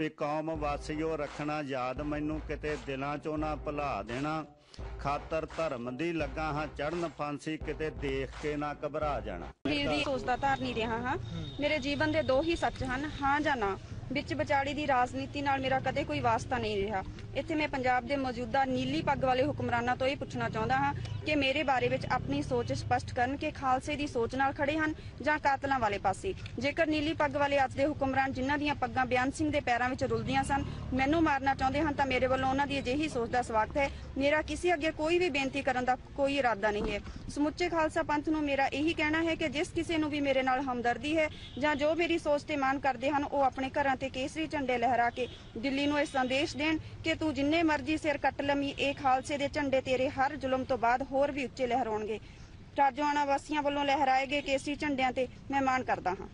ਵੀ ਕੌਮ ਵਾਸਿਓ ਰੱਖਣਾ ਯਾਦ ਮੈਨੂੰ ਕਿਤੇ ਦਿਲਾਂ ਚੋਂ ਨਾ ਭੁਲਾ ਦੇਣਾ। ਖਾਤਰ ਧਰਮ ਦੀ ਲੱਗਾ ਹਾਂ ਚੜਨ ਫਾਂਸੀ ਕਿਤੇ ਦੇਖ ਕੇ ਨਾ ਘਬਰਾ ਜਾਣਾ। ਵੀਰ ਦੀ ਸੋਚਦਾ ਧਾਰ ਨਹੀਂ ਰਿਹਾ ਹਾਂ। ਮੇਰੇ ਜੀਵਨ ਦੇ ਦੋ ਹੀ ਸੱਚ ਹਨ, ਹਾਂ ਜਾਂ ਨਾ। ਵਿੱਚ ਵਿਚਾੜੀ ਦੀ ਰਾਜਨੀਤੀ ਨਾਲ ਮੇਰਾ ਕਦੇ ਕੋਈ ਵਾਸਤਾ ਨਹੀਂ ਰਿਹਾ। ਇੱਥੇ ਮੈਂ ਪੰਜਾਬ ਦੇ ਮੌਜੂਦਾ ਨੀਲੀ ਪੱਗ ਵਾਲੇ ਹੁਕਮਰਾਨਾਂ ਤੋਂ ਇਹ ਪੁੱਛਣਾ ਚਾਹੁੰਦਾ ਹਾਂ ਕਿ ਮੇਰੇ ਬਾਰੇ ਵਿੱਚ ਆਪਣੀ ਸੋਚ ਸਪਸ਼ਟ ਕਰਨ ਕਿ ਖਾਲਸੇ ਦੀ ਸੋਚ ਨਾਲ ਖੜੇ ਹਨ ਜਾਂ ਕਾਤਲਾਂ ਵਾਲੇ ਪਾਸੇ। ਜੇਕਰ ਨੀਲੀ ਪੱਗ ਵਾਲੇ ਅੱਜ ਦੇ ਹੁਕਮਰਾਨ ਜਿਨ੍ਹਾਂ ਦੀਆਂ ਪੱਗਾਂ ਬਿਆਨ ਸਿੰਘ ਦੇ ਪੈਰਾਂ ਵਿੱਚ ਰੁਲਦੀਆਂ ਸਨ, ਮੈਨੂੰ ਮਾਰਨਾ ਚਾਹੁੰਦੇ ਹਨ ਤਾਂ ਮੇਰੇ ਵੱਲੋਂ ਉਹਨਾਂ ਦੀ ਅਜਿਹੀ ਸੋਚ ਦਾ ਸਵਾਗਤ ਹੈ। ਮੇਰਾ ਕਿਸੇ ਅੱਗੇ ਕੋਈ ਵੀ ਬੇਨਤੀ ਕਰਨ ਦਾ ਕੋਈ ਇਰਾਦਾ ਨਹੀਂ ਹੈ। ਸਮੁੱਚੇ ਖਾਲਸਾ ਪੰਥ ਨੂੰ ਮੇਰਾ ਇਹੀ ਕਹਿਣਾ ਹੈ ਕਿ ਜਿਸ ਕਿਸੇ ਨੂੰ ਵੀ ਮੇਰੇ ਨਾਲ ਹਮਦਰਦੀ ਹੈ ਜਾਂ ਜੋ ਮੇਰੀ ਸੋਚ ਤੇ ਮਾਨ ਕਰਦੇ ਹਨ, ਉਹ ਆਪਣੇ ਘਰਾਂ ਅਤੇ ਕੇਸਰੀ ਝੰਡੇ ਲਹਿਰਾ ਕੇ ਦਿੱਲੀ ਨੂੰ ਇਹ ਸੰਦੇਸ਼ ਦੇਣ ਕਿ ਤੂੰ ਜਿੰਨੇ ਮਰਜ਼ੀ ਸਿਰ ਕੱਟ ਲਮੀ ਇਹ ਖਾਲਸੇ ਦੇ ਝੰਡੇ ਤੇਰੇ ਹਰ ਜ਼ੁਲਮ ਤੋਂ ਬਾਅਦ ਹੋਰ ਵੀ ਉੱਚੇ ਲਹਿਰਾਉਣਗੇ। ਟਰਜਵਾਨਾ ਵਾਸੀਆਂ ਵੱਲੋਂ ਲਹਿਰਾਏ ਗਏ ਕੇਸਰੀ ਝੰਡਿਆਂ ਤੇ ਮੈਂ ਮਾਣ ਕਰਦਾ ਹਾਂ।